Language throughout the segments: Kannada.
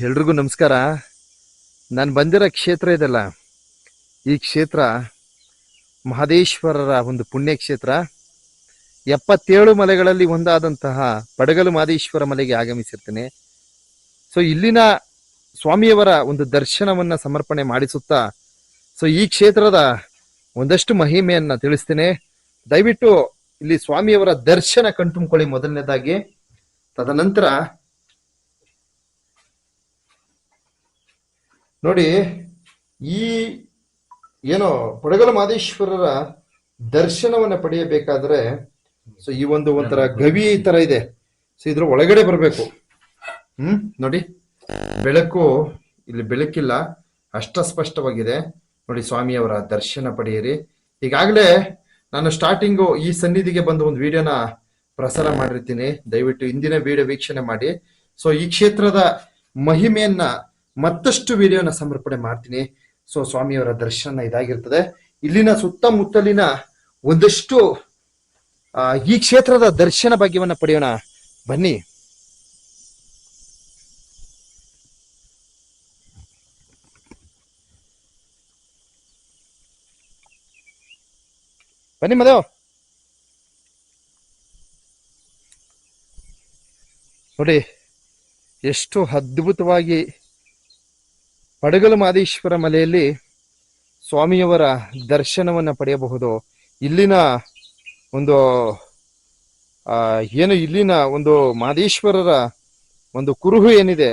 ಎಲ್ರಿಗೂ ನಮಸ್ಕಾರ. ನಾನು ಬಂದಿರೋ ಕ್ಷೇತ್ರ ಇದೆಲ್ಲ. ಈ ಕ್ಷೇತ್ರ ಮಹದೇಶ್ವರರ ಒಂದು ಪುಣ್ಯಕ್ಷೇತ್ರ. ಎಪ್ಪತ್ತೇಳು ಮಲೆಗಳಲ್ಲಿ ಒಂದಾದಂತಹ ಪಡಗಲು ಮಹದೇಶ್ವರ ಮಲೆಗೆ ಆಗಮಿಸಿರ್ತೇನೆ. ಸೊ ಇಲ್ಲಿನ ಸ್ವಾಮಿಯವರ ಒಂದು ದರ್ಶನವನ್ನು ಸಮರ್ಪಣೆ ಮಾಡಿಸುತ್ತಾ ಸೊ ಈ ಕ್ಷೇತ್ರದ ಒಂದಷ್ಟು ಮಹಿಮೆಯನ್ನು ತಿಳಿಸ್ತೇನೆ. ದಯವಿಟ್ಟು ಇಲ್ಲಿ ಸ್ವಾಮಿಯವರ ದರ್ಶನ ಕಣ್ತುಂಬ್ಕೊಳ್ಳಿ ಮೊದಲನೇದಾಗಿ. ತದನಂತರ ನೋಡಿ, ಈ ಏನೋ ಪಡಗಲ ಮಾದೇಶ್ವರರ ದರ್ಶನವನ್ನ ಪಡೆಯಬೇಕಾದ್ರೆ ಸೊ ಈ ಒಂದು ಒಂಥರ ಗವಿ ಈ ತರ ಇದೆ. ಸೊ ಇದ್ರ ಒಳಗಡೆ ಬರಬೇಕು. ಹ್ಮ್, ನೋಡಿ, ಬೆಳಕು ಇಲ್ಲಿ ಬೆಳಕಿಲ್ಲ ಅಷ್ಟ ಸ್ಪಷ್ಟವಾಗಿದೆ ನೋಡಿ, ಸ್ವಾಮಿಯವರ ದರ್ಶನ ಪಡೆಯಿರಿ. ಈಗಾಗಲೇ ನಾನು ಸ್ಟಾರ್ಟಿಂಗು ಈ ಸನ್ನಿಧಿಗೆ ಬಂದು ಒಂದು ವಿಡಿಯೋನ ಪ್ರಸಾರ ಮಾಡಿರ್ತೀನಿ. ದಯವಿಟ್ಟು ಇಂದಿನ ವಿಡಿಯೋ ವೀಕ್ಷಣೆ ಮಾಡಿ. ಸೊ ಈ ಕ್ಷೇತ್ರದ ಮಹಿಮೆಯನ್ನ ಮತ್ತಷ್ಟು ವಿಡಿಯೋನ ಸಮರ್ಪಣೆ ಮಾಡ್ತೀನಿ. ಸೊ, ಸ್ವಾಮಿಯವರ ದರ್ಶನ ಇದಾಗಿರ್ತದೆ. ಇಲ್ಲಿನ ಸುತ್ತಮುತ್ತಲಿನ ಒಂದಷ್ಟು ಈ ಕ್ಷೇತ್ರದ ದರ್ಶನ ಭಾಗ್ಯವನ್ನ ಪಡೆಯೋಣ. ಬನ್ನಿ. ಬನ್ನಿ ಮದೇವ್ ನೋಡಿ, ಎಷ್ಟು ಅದ್ಭುತವಾಗಿ ಪಡಗಲು ಮಾದೇಶ್ವರ ಮಲೆಯಲ್ಲಿ ಸ್ವಾಮಿಯವರ ದರ್ಶನವನ್ನು ಪಡೆಯಬಹುದು. ಇಲ್ಲಿನ ಒಂದು ಏನು ಇಲ್ಲಿನ ಒಂದು ಮಾದೇಶ್ವರರ ಒಂದು ಕುರುಹು ಏನಿದೆ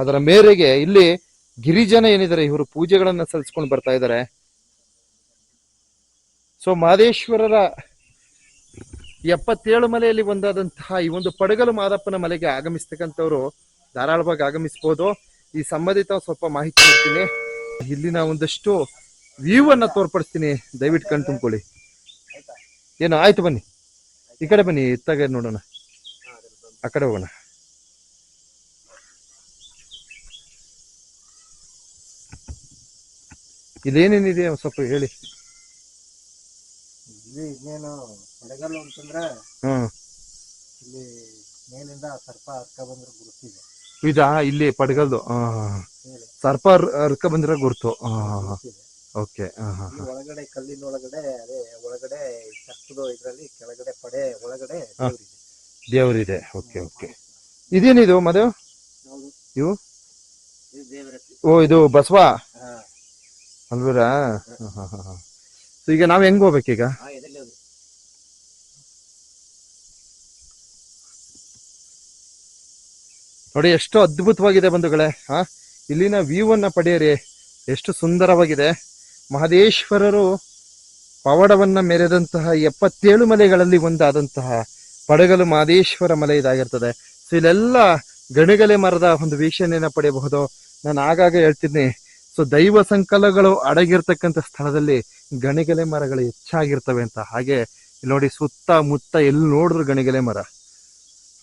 ಅದರ ಮೇರೆಗೆ ಇಲ್ಲಿ ಗಿರಿಜನ ಏನಿದ್ದಾರೆ, ಇವರು ಪೂಜೆಗಳನ್ನ ಸಲ್ಲಿಸ್ಕೊಂಡು ಬರ್ತಾ ಇದ್ದಾರೆ. ಸೊ ಮಾದೇಶ್ವರರ ಎಪ್ಪತ್ತೇಳು ಮಲೆಯಲ್ಲಿ ಒಂದಾದಂತಹ ಈ ಒಂದು ಪಡಗಲು ಮಾದಪ್ಪನ ಮಲೆಗೆ ಆಗಮಿಸ್ತಕ್ಕಂಥವ್ರು ಧಾರಾಳವಾಗಿ ಆಗಮಿಸಬಹುದು ಈ ಸಂಬಂಧಿತ ಸ್ವಲ್ಪ ಮಾಹಿತಿ ಕೊಡ್ತೀನಿ. ಇಲ್ಲಿನ ಒಂದಷ್ಟು ವ್ಯೂ ಅನ್ನ ತೋರ್ಪಡಿಸ್ತೀನಿ. ದಯವಿಟ್ಟು ಕಣ್ ತುಂಬ್ಕೊಳ್ಳಿ. ಏನು ಆಯ್ತು ಬನ್ನಿ. ಈ ಕಡೆ ಬನ್ನಿ ಇತ್ತಾಗ ನೋಡೋಣ. ಆ ಕಡೆ ಹೋಗೋಣ. ಇದೇನೇನಿದೆ ಸ್ವಲ್ಪ ಹೇಳಿ. ಇಲ್ಲಿ ಇನ್ನೇನು ಕೊಡಗಲ್ಲು ಅಂತಂದ್ರೆ ಹ್ಮ್. ಇಲ್ಲಿ ಮೇಲಿಂದ ಸರ್ಪ ಹರ್ಕ ಬಂದ್ರೆ ಗುರುತಿದೆ. ಇದಾ ಇಲ್ಲಿ ಪಡ್ಗಲ್ದು ಸರ್ಪ ಹರ್ಕ ಬಂದಿರೋ ಗುರ್ತು. ಓಕೆ ಒಳಗಡೆ ಕಲ್ಲಿನ ಒಳಗಡೆ ಅದೇ ಒಳಗಡೆ ಸರ್ಪದ ಇದ್ರಲ್ಲಿ ಕೆಳಗಡೆ ಪಡೆ ಒಳಗಡೆ. ದೇವ್ರಿದೆ. Okay okay. ಇದೇನಿದು ಮದುವೆ ಇವು? ಓ ಇದು ಬಸವ? ಅಲ್ವರ? ಈಗ ನಾವ್ ಹೆಂಗ್ ಹೋಗ್ಬೇಕೀಗ ಹಾ ಇದರಲ್ಲಿ ಅದು ನೋಡಿ, ಎಷ್ಟು ಅದ್ಭುತವಾಗಿದೆ ಬಂಧುಗಳೇ ಹಾ ಇಲ್ಲಿನ ವ್ಯೂ ಅನ್ನ ಪಡೆಯಿರಿ. ಎಷ್ಟು ಸುಂದರವಾಗಿದೆ. ಮಹದೇಶ್ವರರು ಪವಾಡವನ್ನ ಮೆರೆದಂತಹ ಎಪ್ಪತ್ತೇಳು ಮಲೆಗಳಲ್ಲಿ ಒಂದಾದಂತಹ ಪಡಗಲು ಮಹದೇಶ್ವರ ಮಲೆ ಇದಾಗಿರ್ತದೆ. ಸೊ ಇಲ್ಲೆಲ್ಲ ಗಣಗಲೆ ಮರದ ಒಂದು ವೀಕ್ಷಣೆಯನ್ನ ಪಡೆಯಬಹುದು. ನಾನು ಆಗಾಗ ಹೇಳ್ತಿದ್ದೀನಿ ಸೊ ದೈವ ಸಂಕಲಗಳು ಅಡಗಿರ್ತಕ್ಕಂಥ ಸ್ಥಳದಲ್ಲಿ ಗಣಿಗಲೆ ಮರಗಳು ಹೆಚ್ಚಾಗಿರ್ತವೆ ಅಂತ. ಹಾಗೆ ನೋಡಿ ಸುತ್ತ ಮುತ್ತ ಎಲ್ಲಿ ನೋಡಿದ್ರು ಗಣಿಗಲೆ ಮರ.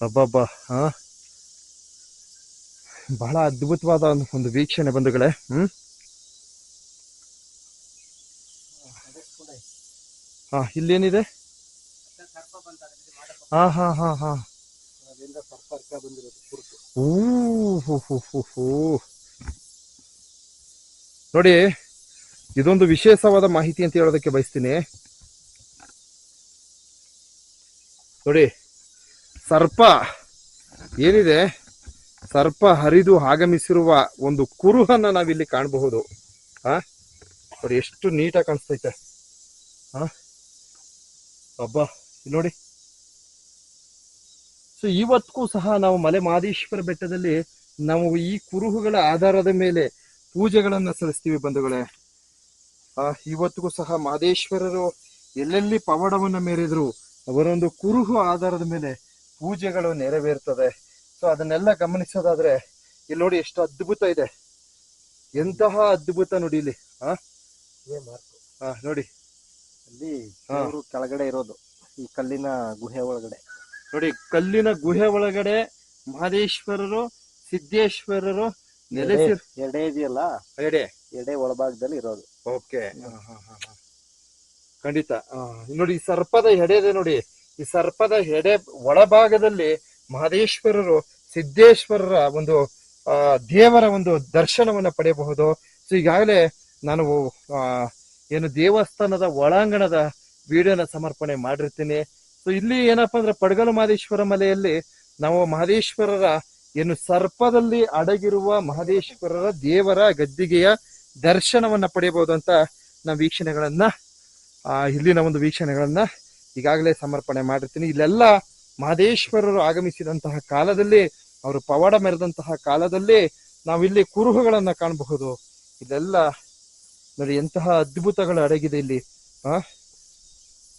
ಅಬ್ಬಬ್ಬಾ ಹಾ ಬಹಳ ಅದ್ಭುತವಾದ ಒಂದು- ವೀಕ್ಷಣೆ ಬಂಧುಗಳೇ, ಹ್ಮ್? ಹಾ, ಇಲ್ಲೇನಿದೆ? ಹು ಹು ಹು ಹು. ನೋಡಿ, ಇದೊಂದು ವಿಶೇಷವಾದ ಮಾಹಿತಿ ಅಂತ ಹೇಳೋದಕ್ಕೆ ಬಯಸ್ತೀನಿ. ನೋಡಿ, ಸರ್ಪ ಏನಿದೆ? ಸರ್ಪ ಹರಿದು ಆಗಮಿಸಿರುವ ಒಂದು ಕುರುಹನ್ನ ನಾವಿಲ್ಲಿ ಕಾಣಬಹುದು. ಆ? ನೋಡಿ ಎಷ್ಟು ನೀಟಾಗಿ ಕಾಣಿಸ್ತೈತೆ. ಆ? ಅಬ್ಬಾ ಇಲ್ಲಿ ನೋಡಿ. ಸೊ ಇವತ್ತಿಗೂ ಸಹ ನಾವು ಮಲೆ ಮಾದೇಶ್ವರ ಬೆಟ್ಟದಲ್ಲಿ ನಾವು ಈ ಕುರುಹುಗಳ ಆಧಾರದ ಮೇಲೆ ಪೂಜೆಗಳನ್ನು ಸಲ್ಲಿಸ್ತೀವಿ ಬಂಧುಗಳೇ. ಆ ಇವತ್ತಿಗೂ ಸಹ ಮಾದೇಶ್ವರರು ಎಲ್ಲೆಲ್ಲಿ ಪವಾಡವನ್ನ ಮೇರಿದ್ರು, ಅವರೊಂದು ಕುರುಹು ಆಧಾರದ ಮೇಲೆ ಪೂಜೆಗಳು ನೆರವೇರ್ತದೆ. ಸೊ ಅದನ್ನೆಲ್ಲ ಗಮನಿಸೋದಾದ್ರೆ ಇಲ್ಲಿ ನೋಡಿ ಎಷ್ಟು ಅದ್ಭುತ ಇದೆ. ಎಂತಹ ಅದ್ಭುತ ನೋಡಿ ಇಲ್ಲಿ ಹಾ ನೋಡಿ. ಅಲ್ಲಿ. ಕೆಳಗಡೆ ಇರೋದು ಈ ಕಲ್ಲಿನ ಗುಹೆ ಒಳಗಡೆ. ನೋಡಿ ಕಲ್ಲಿನ ಗುಹೆ ಒಳಗಡೆ ಮಹದೇಶ್ವರರು ಸಿದ್ದೇಶ್ವರರು ನೆಲೆಸಿರ್ ಎಡೆ ಇದೆಯಲ್ಲ? ಎಡೆ. ಎಡೆ ಒಳಭಾಗದಲ್ಲಿ ಇರೋದು. ಓಕೆ. ಖಂಡಿತ. ನೋಡಿ ಸರ್ಪದ ಎಡೆ ಇದೆ ನೋಡಿ. ಈ ಸರ್ಪದ ಎಡೆ ಒಳಭಾಗದಲ್ಲಿ ಮಹದೇಶ್ವರರು ಸಿದ್ದೇಶ್ವರರ ಒಂದು ಆ, ದೇವರ ಒಂದು ದರ್ಶನವನ್ನ ಪಡೆಯಬಹುದು. ಸೊ ಈಗಾಗಲೇ ನಾನು ಏನು ದೇವಸ್ಥಾನದ ಒಳಾಂಗಣದ ವಿಡಿಯೋನ ಸಮರ್ಪಣೆ ಮಾಡಿರ್ತೀನಿ. ಸೊ ಇಲ್ಲಿ ಏನಪ್ಪಾ ಅಂದ್ರೆ ಪಡಗಲು ಮಹದೇಶ್ವರ ಮಲೆಯಲ್ಲಿ ನಾವು ಮಹದೇಶ್ವರರ ಏನು ಸರ್ಪದಲ್ಲಿ ಅಡಗಿರುವ ಮಹದೇಶ್ವರರ ದೇವರ ಗದ್ದಿಗೆಯ ದರ್ಶನವನ್ನ ಪಡೆಯಬಹುದು ಅಂತ ನಮ್ಮ ವೀಕ್ಷಣೆಗಳನ್ನ ಆ, ಇಲ್ಲಿನ ಒಂದು ವೀಕ್ಷಣೆಗಳನ್ನ ಈಗಾಗಲೇ ಸಮರ್ಪಣೆ ಮಾಡಿರ್ತೀನಿ. ಇಲ್ಲೆಲ್ಲ ಮಹದೇಶ್ವರರು ಆಗಮಿಸಿದಂತಹ ಕಾಲದಲ್ಲಿ, ಅವರು ಪವಾಡ ಮೆರೆದಂತಹ ಕಾಲದಲ್ಲಿ ನಾವಿಲ್ಲಿ ಕುರುಹುಗಳನ್ನ ಕಾಣಬಹುದು. ಇದೆಲ್ಲ ನೋಡಿ, ಎಂತಹ ಅದ್ಭುತಗಳು ಅಡಗಿದೆ ಇಲ್ಲಿ. ಆ?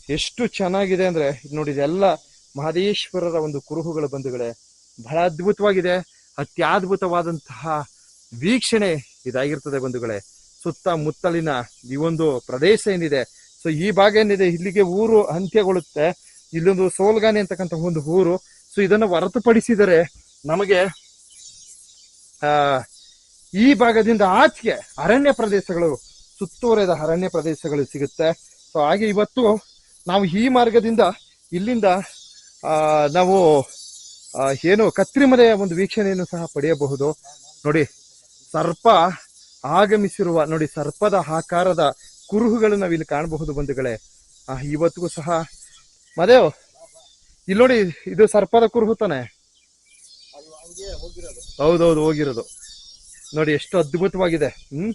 ಎಷ್ಟು ಚೆನ್ನಾಗಿದೆ ಅಂದ್ರೆ ನೋಡಿ, ಇದೆಲ್ಲ ಮಹದೇಶ್ವರರ ಒಂದು ಕುರುಹುಗಳ ಬಂಧುಗಳೇ. ಬಹಳ ಅದ್ಭುತವಾಗಿದೆ. ಅತ್ಯದ್ಭುತವಾದಂತಹ ವೀಕ್ಷಣೆ ಇದಾಗಿರ್ತದೆ ಬಂಧುಗಳೇ. ಸುತ್ತಮುತ್ತಲಿನ ಈ ಒಂದು ಪ್ರದೇಶ ಏನಿದೆ, ಸೊ ಈ ಭಾಗ ಏನಿದೆ, ಇಲ್ಲಿಗೆ ಊರು ಅಂತ್ಯಗೊಳ್ಳುತ್ತೆ. ಇಲ್ಲೊಂದು ಸೋಲ್ಗಾನೆ ಅಂತಕ್ಕಂಥ ಒಂದು ಊರು. ಸೊ ಇದನ್ನ ಹೊರತುಪಡಿಸಿದರೆ ನಮಗೆ, ಆ, ಈ ಭಾಗದಿಂದ ಆಚೆಗೆ ಅರಣ್ಯ ಪ್ರದೇಶಗಳು ಸುತ್ತುವರೆದ ಅರಣ್ಯ ಪ್ರದೇಶಗಳು ಸಿಗುತ್ತೆ. ಸೊ ಹಾಗೆ ಇವತ್ತು ನಾವು ಈ ಮಾರ್ಗದಿಂದ ಇಲ್ಲಿಂದ ನಾವು ಏನು ಕತ್ರಿಮಲೆಯ ಒಂದು ವೀಕ್ಷಣೆಯನ್ನು ಸಹ ಪಡೆಯಬಹುದು. ನೋಡಿ, ಸರ್ಪ ಆಗಮಿಸಿರುವ, ನೋಡಿ, ಸರ್ಪದ ಆಕಾರದ ಕುರುಹುಗಳು ನಾವಿಲ್ಲಿ ಕಾಣಬಹುದು ಬಂಧುಗಳೇ. ಇವತ್ತಿಗೂ ಸಹ ಮದೇವ್ ಇಲ್ಲಿ ನೋಡಿ, ಇದು ಸರ್ಪದ ಕುರುಹು ತಾನೆ. ಅದು ಹಂಗೆ ಹೋಗಿರೋದು ಹೌದೌದು, ಹೋಗಿರೋದು. ನೋಡಿ, ಎಷ್ಟು ಅದ್ಭುತವಾಗಿದೆ. ಹ್ಮ್?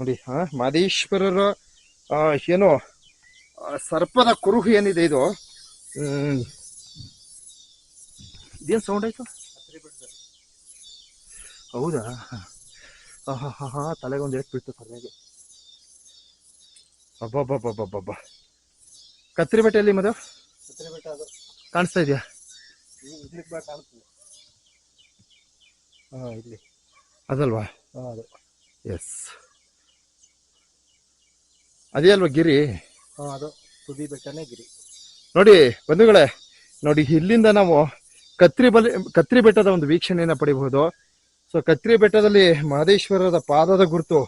ನೋಡಿ, ಹಾ ಮಾದೇಶ್ವರರ ಏನು ಸರ್ಪದ ಕುರುಹು ಏನಿದೆ ಇದು? ಇದೇನ್ ಸೌಂಡ್ ಆಯ್ತು? ಹೌದಾ? ಹಾ ಹಾ ಹಾ ಒಂದು ಏಟ್ ಬಿಡ್ತು ಸರಿಯಾಗಿ ಅಬ್ಬಬ್ಬಬ್ಬಬ್ಬಬ್ಬ ಬೆಟ್ಟ ಎಲ್ಲಿ ಮದು ಬೆಟ್ಟ ಅದು. ಕಾಣಿಸ್ತಾ ಇದೆಯಾ? ಈ ಇಡ್ಲಿಕ್ಕೆ ಬಾ ಕಾಣ್ತದೆ. ಹಾ ಇಲ್ಲಿ. ಅದಲ್ವಾ? ಹಾ ಅದು. ಎಸ್ ಅದೇ ಅಲ್ವಾ ಗಿರಿ? ಹಾ ಅದು ತುದಿ ಬೆಟ್ಟನೇ ಗಿರಿ. ನೋಡಿ ಬಂಧುಗಳೇ ನೋಡಿ ಇಲ್ಲಿಂದ ನಾವು ಕತ್ರಿ ಬಲಿ ಕತ್ರಿ ಬೆಟ್ಟದ ಒಂದು ವೀಕ್ಷಣೆಯನ್ನು ಪಡಿಬಹುದು. ಸೊ ಕತ್ರಿ ಬೆಟ್ಟದಲ್ಲಿ ಮಹದೇಶ್ವರದ ಪಾದದ ಗುರುತು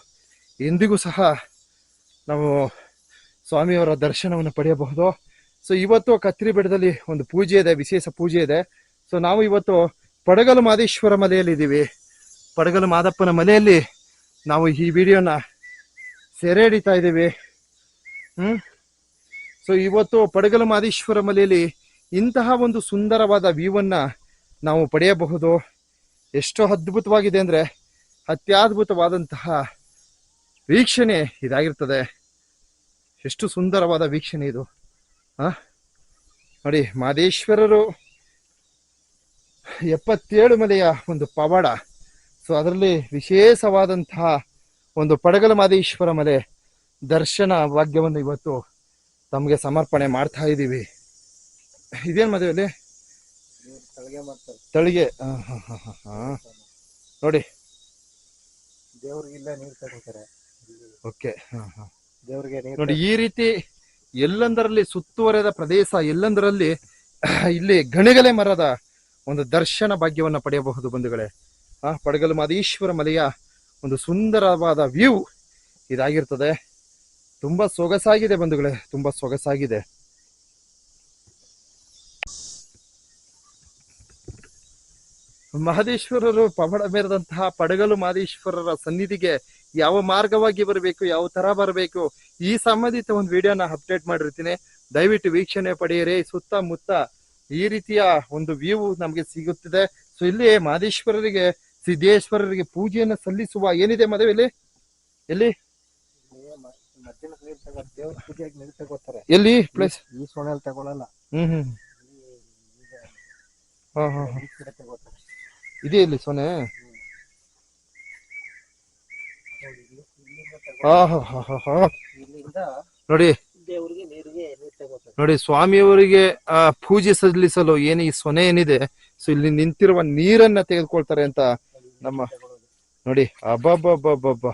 ಎಂದಿಗೂ ಸಹ ನಾವು ಸ್ವಾಮಿಯವರ ದರ್ಶನವನ್ನು ಪಡೆಯಬಹುದು. ಸೊ ಇವತ್ತು ಕತ್ರಿ ಬೆಟ್ಟದಲ್ಲಿ ಒಂದು ಪೂಜೆ ಇದೆ, ವಿಶೇಷ ಪೂಜೆ ಇದೆ. ಸೊ ನಾವು ಇವತ್ತು ಪಡಗಲು ಮಾದೇಶ್ವರ ಮಲೆಯಲ್ಲಿದ್ದೀವಿ ಪಡಗಲು ಮಾದಪ್ಪನ ಮಲೆಯಲ್ಲಿ ನಾವು ಈ ವಿಡಿಯೋನ ಸೆರೆ ಹಿಡಿತಾ ಇದ್ದೀವಿ. ಹ್ಮ್? ಸೊ ಇವತ್ತು ಪಡಗಲು ಮಾದೇಶ್ವರ ಮಲೆಯಲ್ಲಿ ಇಂತಹ ಒಂದು ಸುಂದರವಾದ ವ್ಯೂವನ್ನ ನಾವು ಪಡೆಯಬಹುದು. ಎಷ್ಟು ಅದ್ಭುತವಾಗಿದೆ ಅಂದ್ರೆ ಅತ್ಯದ್ಭುತವಾದಂತಹ ವೀಕ್ಷಣೆ ಇದಾಗಿರ್ತದೆ. ಎಷ್ಟು ಸುಂದರವಾದ ವೀಕ್ಷಣೆ ಇದು. ಆ? ನೋಡಿ ಮಾದೇಶ್ವರರು ಎಪ್ಪತ್ತೇಳು ಮಲೆಯ ಒಂದು ಪವಾಡ. ಸೊ ಅದರಲ್ಲಿ ವಿಶೇಷವಾದಂತಹ ಒಂದು ಪಡಗಲ ಮಾದೇಶ್ವರ ಮಲೆ ದರ್ಶನ ಭಾಗ್ಯವನ್ನು ಇವತ್ತು ತಮಗೆ ಸಮರ್ಪಣೆ ಮಾಡ್ತಾ ಇದ್ದೀವಿ. ಇದೇನು ಮದುವೆಯಲ್ಲಿ ಅಲ್ಲಿ? ತಳಗೆ ಹ, ಹ, ಹ, ಹ. ನೋಡಿ. ದೇವ್ರಿಗೆ ಇಲ್ಲ ನೀರು ತಗೋತಾರೆ. ಓಕೆ ದೇವ್ರಿಗೆ ನೀರು ನೋಡಿ ಈ ರೀತಿ ಎಲ್ಲಂದರಲ್ಲಿ ಸುತ್ತುವರೆದ ಪ್ರದೇಶ ಎಲ್ಲಂದರಲ್ಲಿ ಇಲ್ಲಿ ಗಣಿಗಲೆ ಮರದ ಒಂದು ದರ್ಶನ ಭಾಗ್ಯವನ್ನು ಪಡೆಯಬಹುದು ಬಂಧುಗಳೇ. ಆ ಪಡಗಲು ಮಾದೇಶ್ವರ ಮಲೆಯ ಒಂದು ಸುಂದರವಾದ ವ್ಯೂ ಇದಾಗಿರ್ತದೆ. ತುಂಬಾ ಸೊಗಸಾಗಿದೆ ಬಂಧುಗಳೇ ತುಂಬಾ ಸೊಗಸಾಗಿದೆ. ಮಹದೇಶ್ವರರು ಪವಡ ಮೇರೆದಂತಹ ಪಡಗಲು ಮಾದೇಶ್ವರರ ಸನ್ನಿಧಿಗೆ ಯಾವ ಮಾರ್ಗವಾಗಿ ಬರಬೇಕು, ಯಾವ ತರ ಬರಬೇಕು, ಈ ಸಂಬಂಧಿತ ಒಂದು ವಿಡಿಯೋನ ಅಪ್ಡೇಟ್ ಮಾಡಿರ್ತೀನಿ. ದಯವಿಟ್ಟು ವೀಕ್ಷಣೆ ಪಡೆಯಿರಿ. ಸುತ್ತಮುತ್ತ ಈ ರೀತಿಯ ಒಂದು ವ್ಯೂ ನಮಗೆ ಸಿಗುತ್ತಿದೆ. ಸೊ ಇಲ್ಲಿ ಮಾದೇಶ್ವರರಿಗೆ ಸಿದ್ದೇಶ್ವರರಿಗೆ ಪೂಜೆಯನ್ನು ಸಲ್ಲಿಸುವ ಏನಿದೆ ಮದುವೆಯಲ್ಲಿ ಎಲ್ಲಿ? ಎಲ್ಲಿ? ಪ್ಲೇಸ್ ಈ ಸೋಣೆಯಲ್ಲಿ ತಗೊಳಲ್ಲ ಹ್ಮ್. ಹ್ಮ್ ಹಾ ಹಾ. ಇದೆ ಇಲ್ಲಿ ಸೊನೆ ನೋಡಿ ಇಲ್ಲಿ ಇಲ್ಲಿಂದ ತಗೋ ಹಾ ಹಾ ಹಾ ಹಾ ಹಾ ಇಲ್ಲಿಂದ ನೋಡಿ ನೋಡಿ ಸ್ವಾಮಿಯವರಿಗೆ ಆ ಪೂಜೆ ಸಲ್ಲಿಸಲು ಏನು ಈ ಸೊನೆ ಏನಿದೆ ಸೊ ಇಲ್ಲಿ ನಿಂತಿರುವ ನೀರನ್ನ ತೆಗೆದುಕೊಳ್ತಾರೆ ಅಂತ ನಮ್ಮ. ನೋಡಿ ಅಬ್ಬಬ್ಬಬ್ಬಬ್ಬ.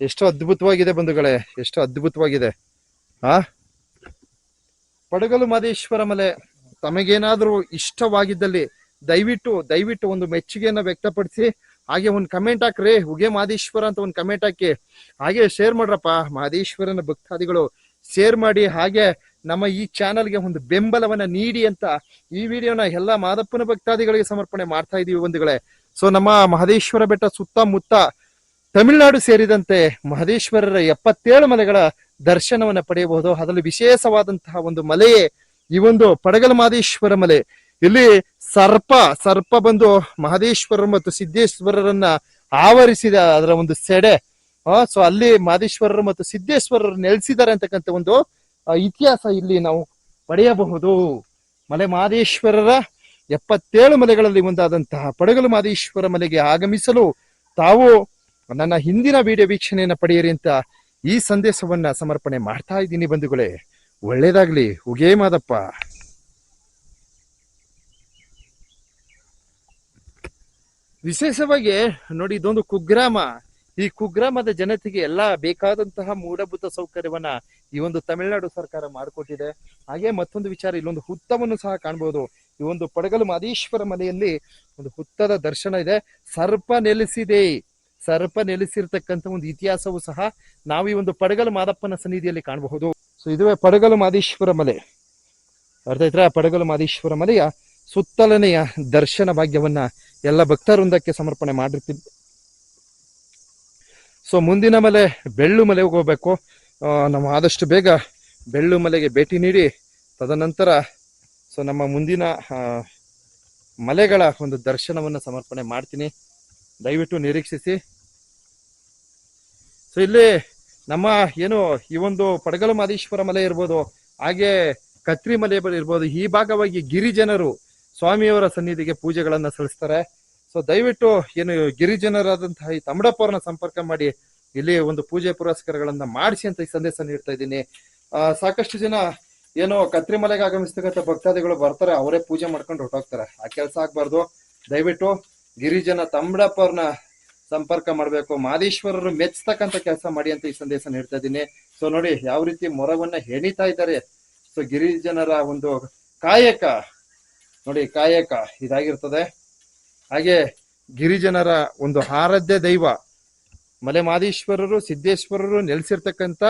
ಎಷ್ಟು ಅದ್ಭುತವಾಗಿದೆ ಬಂಧುಗಳೇ ಎಷ್ಟು ಅದ್ಭುತವಾಗಿದೆ. ಆ? ಪಡಗಲು ಮಾದೇಶ್ವರ ಮಲೆ ತಮಗೇನಾದ್ರೂ ಇಷ್ಟವಾಗಿದ್ದಲ್ಲಿ ದಯವಿಟ್ಟು ದಯವಿಟ್ಟು ಒಂದು ಮೆಚ್ಚುಗೆಯನ್ನ ವ್ಯಕ್ತಪಡಿಸಿ ಹಾಗೆ ಒಂದು ಕಮೆಂಟ್ ಹಾಕ್ರಿ. ಉಗೆ ಮಾದೇಶ್ವರ ಅಂತ ಒಂದು ಕಮೆಂಟ್ ಹಾಕಿ. ಹಾಗೆ ಶೇರ್ ಮಾಡ್ರಪ್ಪ. ಮಾದೇಶ್ವರನ ಭಕ್ತಾದಿಗಳು ಶೇರ್ ಮಾಡಿ. ಹಾಗೆ ನಮ್ಮ ಈ ಚಾನಲ್ಗೆ ಒಂದು ಬೆಂಬಲವನ್ನ ನೀಡಿ ಅಂತ ಈ ವಿಡಿಯೋನ ಎಲ್ಲಾ ಮಾದಪ್ಪನ ಭಕ್ತಾದಿಗಳಿಗೆ ಸಮರ್ಪಣೆ ಮಾಡ್ತಾ ಇದೀವಿ ಬಂಧುಗಳೇ. ಸೊ ನಮ್ಮ ಮಹದೇಶ್ವರ ಬೆಟ್ಟ ಸುತ್ತಮುತ್ತ ತಮಿಳುನಾಡು ಸೇರಿದಂತೆ ಮಹದೇಶ್ವರರ ಎಪ್ಪತ್ತೇಳು ಮಲೆಗಳ ದರ್ಶನವನ್ನ ಪಡೆಯಬಹುದು. ಅದರಲ್ಲಿ ವಿಶೇಷವಾದಂತಹ ಒಂದು ಮಲೆಯೇ ಈ ಒಂದು ಪಡಗಲ ಮಹದೇಶ್ವರ ಮಲೆ. ಇಲ್ಲಿ ಸರ್ಪ ಸರ್ಪ ಬಂದು ಮಹದೇಶ್ವರ ಮತ್ತು ಸಿದ್ದೇಶ್ವರರನ್ನ ಆವರಿಸಿದ ಅದರ ಒಂದು ಸೆಡೆ. ಸೊ ಅಲ್ಲಿ ಮಹದೇಶ್ವರರು ಮತ್ತು ಸಿದ್ದೇಶ್ವರರು ನೆಲೆಸಿದ್ದಾರೆ ಅಂತಕ್ಕಂಥ ಒಂದು ಇತಿಹಾಸ ಇಲ್ಲಿ ನಾವು ಪಡೆಯಬಹುದು. ಮಲೆ ಮಹದೇಶ್ವರರ ಎಪ್ಪತ್ತೇಳು ಮಲೆಗಳಲ್ಲಿ ಒಂದಾದಂತಹ ಪಡಗಲು ಮಹದೇಶ್ವರ ಮಲೆಗೆ ಆಗಮಿಸಲು ತಾವು ನನ್ನ ಹಿಂದಿನ ವಿಡಿಯೋ ವೀಕ್ಷಣೆಯನ್ನು ಪಡೆಯಿರಿ ಅಂತ ಈ ಸಂದೇಶವನ್ನ ಸಮರ್ಪಣೆ ಮಾಡ್ತಾ ಇದ್ದೀನಿ ಬಂಧುಗಳೇ. ಒಳ್ಳೇದಾಗ್ಲಿ. ಉಗೇ ಮಾದಪ್ಪ. ವಿಶೇಷವಾಗಿ ನೋಡಿ ಇದೊಂದು ಕುಗ್ರಾಮ. ಈ ಕುಗ್ರಾಮದ ಜನತೆಗೆ ಎಲ್ಲಾ ಬೇಕಾದಂತಹ ಮೂಲಭೂತ ಸೌಕರ್ಯವನ್ನ ಈ ಒಂದು ತಮಿಳುನಾಡು ಸರ್ಕಾರ ಮಾಡಿಕೊಟ್ಟಿದೆ. ಹಾಗೆ ಮತ್ತೊಂದು ವಿಚಾರ, ಇಲ್ಲೊಂದು ಹುತ್ತವನ್ನು ಸಹ ಕಾಣಬಹುದು ಈ ಒಂದು ಪಡಗಲು ಮಾದೇಶ್ವರ ಮನೆಯಲ್ಲಿ ಒಂದು ಹುತ್ತದ ದರ್ಶನ ಇದೆ. ಸರ್ಪ ನೆಲೆಸಿದೆ. ಸರ್ಪ ನೆಲೆಸಿರ್ತಕ್ಕಂಥ ಒಂದು ಇತಿಹಾಸವು ಸಹ ನಾವು ಈ ಒಂದು ಪಡಗಲು ಮಾದಪ್ಪನ ಸನ್ನಿಧಿಯಲ್ಲಿ ಕಾಣಬಹುದು. ಸೊ ಇದುವೇ ಪಡಗಲು ಮಾದೇಶ್ವರ ಮಲೆ. ಅರ್ಥ ಆಯ್ತಾ? ಪಡಗಲು ಮಾದೇಶ್ವರ ಮಲೆಯ ಸುತ್ತಲನೆಯ ದರ್ಶನ ಭಾಗ್ಯವನ್ನ ಎಲ್ಲ ಭಕ್ತವೃಂದಕ್ಕೆ ಸಮರ್ಪಣೆ ಮಾಡಿರ್ತೀನಿ ಸೊ ಮುಂದಿನ ಮಲೆ ಬೆಳ್ಳು ಮಲೆಗೆ ಹೋಗ್ಬೇಕು. ನಾವು ಆದಷ್ಟು ಬೇಗ ಬೆಳ್ಳು ಮಲೆಗೆ ಭೇಟಿ ನೀಡಿ, ತದನಂತರ ಸೊ ನಮ್ಮ ಮುಂದಿನ ಮಲೆಗಳ ಒಂದು ದರ್ಶನವನ್ನು ಸಮರ್ಪಣೆ ಮಾಡ್ತೀನಿ. ದಯವಿಟ್ಟು ನಿರೀಕ್ಷಿಸಿ. ಸೊ ಇಲ್ಲಿ ನಮ್ಮ ಏನು ಈ ಒಂದು ಪಡಗಲ ಮಾದೇಶ್ವರ ಮಲೆ ಇರ್ಬೋದು, ಹಾಗೆ ಕತ್ರಿ ಮಲೆ ಇರ್ಬೋದು, ಈ ಭಾಗವಾಗಿ ಗಿರಿಜನರು ಸ್ವಾಮಿಯವರ ಸನ್ನಿಧಿಗೆ ಪೂಜೆಗಳನ್ನ ಸಲ್ಲಿಸ್ತಾರೆ. ಸೊ ದಯವಿಟ್ಟು ಏನು ಗಿರಿಜನರಾದಂತಹ ಈ ತಮಡಪ್ಪವ್ರನ್ನ ಸಂಪರ್ಕ ಮಾಡಿ, ಇಲ್ಲಿ ಒಂದು ಪೂಜೆ ಪುರಸ್ಕಾರಗಳನ್ನ ಮಾಡಿಸಿ ಅಂತ ಈ ಸಂದೇಶ ನೀಡ್ತಾ ಇದ್ದೀನಿ. ಸಾಕಷ್ಟು ಜನ ಏನೋ ಕತ್ರಿಮಲೆಗೆ ಆಗಮಿಸ್ತಕ್ಕಂಥ ಭಕ್ತಾದಿಗಳು ಬರ್ತಾರೆ, ಅವರೇ ಪೂಜೆ ಮಾಡ್ಕೊಂಡು ಹೊರಟೋಗ್ತಾರೆ. ಆ ಕೆಲಸ ಆಗ್ಬಾರ್ದು. ದಯವಿಟ್ಟು ಗಿರಿಜನ ತಮ್ಮಡಪ್ಪವ್ರನ್ನ ಸಂಪರ್ಕ ಮಾಡಬೇಕು. ಮಾದೇಶ್ವರರು ಮೆಚ್ಚತಕ್ಕಂಥ ಕೆಲಸ ಮಾಡಿ ಅಂತ ಈ ಸಂದೇಶ ನೀಡ್ತಾ ಇದ್ದೀನಿ. ಸೊ ನೋಡಿ, ಯಾವ ರೀತಿ ಮೊರವನ್ನ ಹೆಣಿತಾ ಇದ್ದಾರೆ. ಸೊ ಗಿರಿಜನರ ಒಂದು ಕಾಯಕ ನೋಡಿ, ಕಾಯಕ ಇದಾಗಿರ್ತದೆ. ಹಾಗೆ ಗಿರಿಜನರ ಒಂದು ಆರಾಧ್ಯ ದೈವ ಮಲೆ ಮಾದೇಶ್ವರರು ಸಿದ್ದೇಶ್ವರರು ನೆಲೆಸಿರ್ತಕ್ಕಂಥ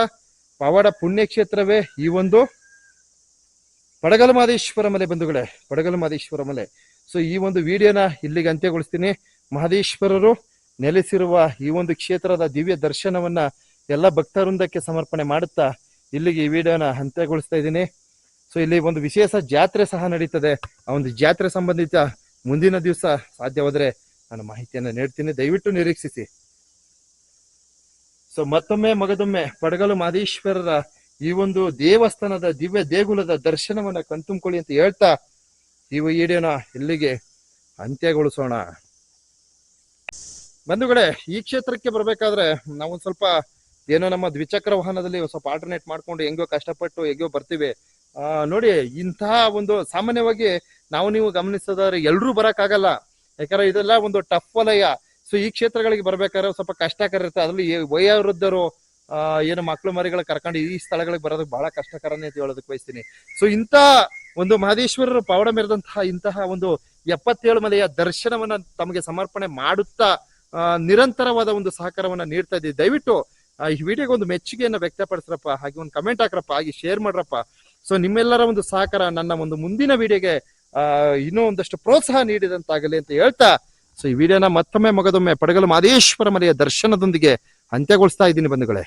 ಪವಾಡ ಪುಣ್ಯಕ್ಷೇತ್ರವೇ ಈ ಒಂದು ಪಡಗಲ ಮಾದೇಶ್ವರ ಮಲೆ ಬಂಧುಗಳೇ ಪಡಗಲ ಮಾದೇಶ್ವರ ಮಲೆ. ಸೊ ಈ ಒಂದು ವಿಡಿಯೋನ ಇಲ್ಲಿಗೆ ಅಂತ್ಯಗೊಳಿಸ್ತೀನಿ. ಮಹದೇಶ್ವರರು ನೆಲೆಸಿರುವ ಈ ಒಂದು ಕ್ಷೇತ್ರದ ದಿವ್ಯ ದರ್ಶನವನ್ನ ಎಲ್ಲ ಭಕ್ತವೃಂದಕ್ಕೆ ಸಮರ್ಪಣೆ ಮಾಡುತ್ತಾ ಇಲ್ಲಿಗೆ ಈ ವಿಡಿಯೋನ ಅಂತ್ಯಗೊಳಿಸ್ತಾ ಇದ್ದೀನಿ. ಸೊ ಇಲ್ಲಿ ಒಂದು ವಿಶೇಷ ಜಾತ್ರೆ ಸಹ ನಡೀತದೆ. ಆ ಒಂದು ಜಾತ್ರೆ ಸಂಬಂಧಿತ ಮುಂದಿನ ದಿವಸ ಸಾಧ್ಯವಾದರೆ ನಾನು ಮಾಹಿತಿಯನ್ನು ನೀಡ್ತೀನಿ. ದಯವಿಟ್ಟು ನಿರೀಕ್ಷಿಸಿ. ಸೊ ಮತ್ತೊಮ್ಮೆ ಮಗದೊಮ್ಮೆ ಪಡಗಲು ಮಾದೇಶ್ವರರ ಈ ಒಂದು ದೇವಸ್ಥಾನದ ದಿವ್ಯ ದೇಗುಲದ ದರ್ಶನವನ್ನ ಕಣ್ತುಂಬಿಕೊಳ್ಳಿ ಅಂತ ಹೇಳ್ತಾ ಈ ವಿಡಿಯೋನ ಇಲ್ಲಿಗೆ ಅಂತ್ಯಗೊಳಿಸೋಣ. ಬಂಧುಗಳೇ ಈ ಕ್ಷೇತ್ರಕ್ಕೆ ಬರಬೇಕಾದ್ರೆ ನಾವೊಂದ್ ಸ್ವಲ್ಪ ಏನೋ ನಮ್ಮ ದ್ವಿಚಕ್ರ ವಾಹನದಲ್ಲಿ ಸ್ವಲ್ಪ ಆಲ್ಟರ್ನೇಟ್ ಮಾಡ್ಕೊಂಡು ಹೆಂಗೋ ಕಷ್ಟಪಟ್ಟು ಹೆಂಗೋ ಬರ್ತೀವಿ. ನೋಡಿ ಇಂತಹ ಒಂದು ಸಾಮಾನ್ಯವಾಗಿ ನಾವು ನೀವು ಗಮನಿಸೋದಾದ್ರೆ ಎಲ್ರೂ ಬರಕ್ಕಾಗಲ್ಲ. ಯಾಕಂದ್ರೆ ಇದೆಲ್ಲ ಒಂದು ಟಫ್ ವಲಯ. ಸೊ ಈ ಕ್ಷೇತ್ರಗಳಿಗೆ ಬರ್ಬೇಕಾದ್ರೆ ಸ್ವಲ್ಪ ಕಷ್ಟಕರ ಇರುತ್ತೆ. ಅದ್ರಲ್ಲಿ ವಯೋವೃದ್ಧರು ಆ ಏನು ಮಕ್ಕಳು ಮರಿಗಳ ಕರ್ಕೊಂಡು ಈ ಸ್ಥಳಗಳಿಗೆ ಬರೋದಕ್ಕೆ ಬಹಳ ಕಷ್ಟಕರನೇ ಅಂತ ಹೇಳೋದಕ್ಕೆ ಬಯಸ್ತೀನಿ. ಸೊ ಇಂಥ ಒಂದು ಮಹದೇಶ್ವರರು ಪಾವಡ ಮೆರೆದಂತಹ ಇಂತಹ ಒಂದು ಎಪ್ಪತ್ತೇಳು ಮಲೆಯ ದರ್ಶನವನ್ನ ತಮಗೆ ಸಮರ್ಪಣೆ ಮಾಡುತ್ತಾ ಆ, ನಿರಂತರವಾದ ಒಂದು ಸಹಕಾರವನ್ನ ನೀಡ್ತಾ ಇದ್ದೀವಿ. ದಯವಿಟ್ಟು ಆ, ಈ ವಿಡಿಯೋಗೆ ಒಂದು ಮೆಚ್ಚುಗೆಯನ್ನ ವ್ಯಕ್ತಪಡಿಸ್ರಪ್ಪ ಹಾಗೆ ಒಂದು ಕಮೆಂಟ್ ಹಾಕ್ರಪ್ಪ ಹಾಗೆ ಶೇರ್ ಮಾಡ್ರಪ್ಪ. ಸೊ ನಿಮ್ಮೆಲ್ಲರ ಒಂದು ಸಹಕಾರ ನನ್ನ ಒಂದು ಮುಂದಿನ ವಿಡಿಯೋಗೆ ಇನ್ನೂ ಒಂದಷ್ಟು ಪ್ರೋತ್ಸಾಹ ನೀಡಿದಂತಾಗಲಿ ಅಂತ ಹೇಳ್ತಾ ಸೊ ಈ ವಿಡಿಯೋನ ಮತ್ತೊಮ್ಮೆ ಮಗದೊಮ್ಮೆ ಪಡಗಲು ಮಾದೇಶ್ವರ ಮಲೆಯ ದರ್ಶನದೊಂದಿಗೆ ಅಂತ್ಯಗೊಳಿಸ್ತಾ ಇದ್ದೀನಿ ಬಂಧುಗಳೇ.